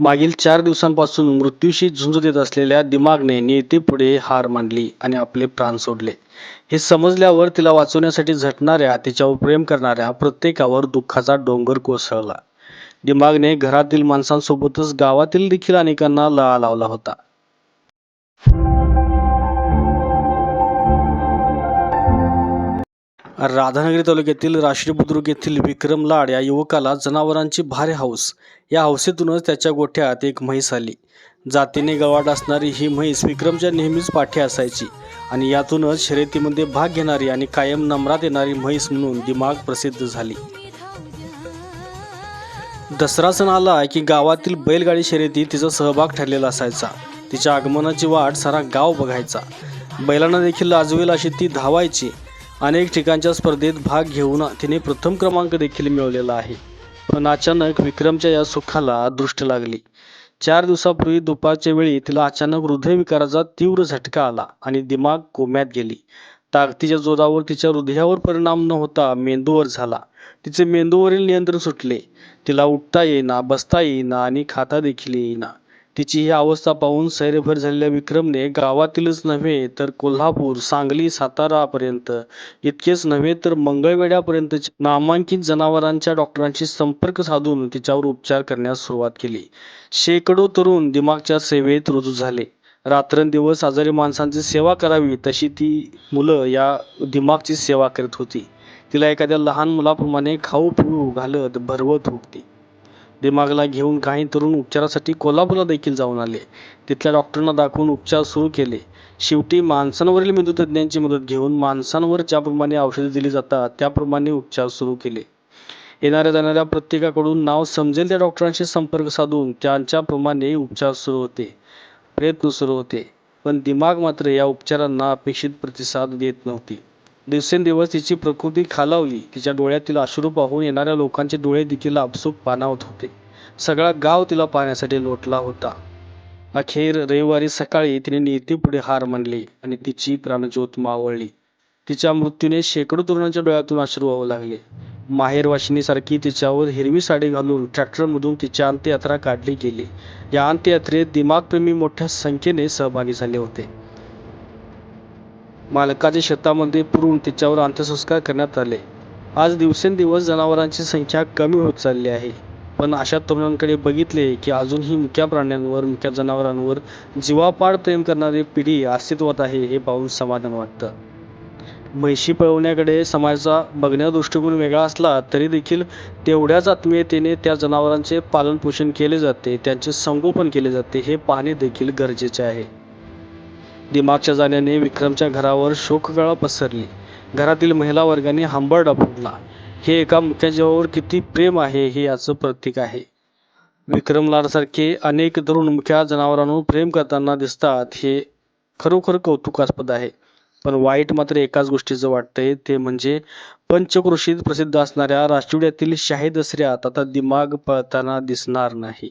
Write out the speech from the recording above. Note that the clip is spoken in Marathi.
मागील चार दिवसांपासून मृत्यूशी झुंज देत असलेल्या दिमागने नियतीपुढे हार मांडली आणि आपले प्राण सोडले. हे समजल्यावर तिला वाचवण्यासाठी झटणाऱ्या तिच्यावर प्रेम करणाऱ्या प्रत्येकावर दुःखाचा डोंगर कोसळला. दिमागने घरातील माणसांसोबतच गावातील देखील अनेकांना लळा लावला होता. राधानगरी तालुक्यातील राष्ट्रीय बुद्रुक येथील विक्रम लाड या युवकाला जनावरांची भारी हौस या हौसेतूनच त्याच्या गोठ्यात एक म्हैस आली. जातीने गवाट असणारी ही म्हैस विक्रमच्या नेहमीच पाठी असायची आणि यातूनच शर्यतीमध्ये भाग घेणारी आणि कायम नम्रात येणारी म्हैस म्हणून दिमाग प्रसिद्ध झाली. दसरा सण आला की गावातील बैलगाडी शर्यती तिचा सहभाग ठरलेला असायचा. तिच्या आगमनाची वाट सारा गाव बघायचा. बैलांना देखील लाजवेल अशी ती धावायची. अनेक ठिकाणच्या स्पर्धेत भाग घेऊन तिने प्रथम क्रमांक देखील मिळवलेला आहे. पण अचानक विक्रमच्या या सुखाला दृष्ट लागली. चार दिवसापूर्वी दुपारच्या वेळी तिला अचानक हृदयविकाराचा तीव्र झटका आला आणि दिमाग कोम्यात गेली. ताकदीच्या जोरावर तिच्या हृदयावर परिणाम न होता मेंदूवर झाला. तिचे मेंदूवरील नियंत्रण सुटले. तिला उठता येईना बसता येईना आणि खाता देखील येईना. तिची ही अवस्था पाहून सैरभैर झालेल्या विक्रमने गावातीलच नव्हे तर कोल्हापूर सांगली सातारापर्यंत. इतकेच नव्हे तर मंगळवेढ्यापर्यंत नामांकित जनावरांच्या डॉक्टरांशी संपर्क साधून तिच्यावर उपचार करण्यास सुरुवात केली. शेकडो तरुण दिमागच्या सेवेत रुजू झाले. रात्रंदिवस आजारी माणसांची सेवा करावी तशी ती मुलं या दिमागची सेवा करत होती. तिला एखाद्या लहान मुलाप्रमाणे खाऊ पिऊ घालत भरवत होती दिमागला घेऊन काही तरुण उपचारासाठी कोल्हापूरला देखील जाऊन आले. तिथल्या डॉक्टरांना दाखवून उपचार सुरू केले. शेवटी माणसांवरील मेंदूतज्ञांची मदत घेऊन माणसांवर ज्याप्रमाणे औषधे दिली जातात त्याप्रमाणे उपचार सुरू केले. येणाऱ्या जाणाऱ्या प्रत्येकाकडून नाव समजेल त्या डॉक्टरांशी संपर्क साधून त्यांच्याप्रमाणे उपचार सुरू होते प्रयत्न सुरू होते. पण दिमाग मात्र या उपचारांना अपेक्षित प्रतिसाद देत नव्हती. दिवसेंदिवस तिची प्रकृती खालावली. तिच्या डोळ्यातील अश्रू पाहून येणाऱ्या लोकांचे डोळे देखील आपसूक पाणावत होते. सगळा गाव तिला पाहण्यासाठी लोटला होता. अखेर रविवारी सकाळी तिने नीतीपुढे हार मानली आणि तिची प्राणज्योत मावळली. तिच्या मृत्यूने शेकडो तरुणांच्या डोळ्यातून अश्रू वाहू लागले. माहेर वाशिनीसारखी तिच्यावर हिरवी साडी घालून ट्रॅक्टरमधून तिची अंत्ययात्रा काढली गेली. या अंत्ययात्रेत दिमागप्रेमी मोठ्या संख्येने सहभागी झाले होते. मालकाच्या शेतामध्ये पुरून तिच्यावर अंत्यसंस्कार करण्यात आले. आज दिवसेंदिवस जनावरांची संख्या कमी होत चालली आहे. पण अशा तरुणांकडे बघितले की अजूनही मुक्या प्राण्यांवर मुक्या जनावरांवर जीवापाड प्रेम करणारी पिढी अस्तित्वात आहे हे पाहून समाधान वाटतं. म्हैशी पळवण्याकडे समाजाचा बघण्याचा दृष्टिकोन वेगळा असला तरी देखील तेवढ्याच आत्मीयतेने त्या जनावरांचे पालनपोषण केले जाते त्यांचे संगोपन केले जाते हे पाहणे देखील गरजेचे आहे. दिमागच्या जाण्याने विक्रमच्या घरावर शोककळा पसरली. घरातील महिला वर्गाने हंबरडा फुटला हे एका मुख्या जीवावर किती प्रेम आहे हे याचं प्रतीक आहे. विक्रम लाडसारखे अनेक तरुण मुख्या जनावरांवर प्रेम करताना दिसतात हे खरोखर कौतुकास्पद आहे. पण वाईट मात्र एकाच गोष्टीचं वाटतंय ते म्हणजे पंचक्रोशीत प्रसिद्ध असणाऱ्या राष्ट्रवाड्यातील शाही दसऱ्यात आता दिमाग पळताना दिसणार नाही.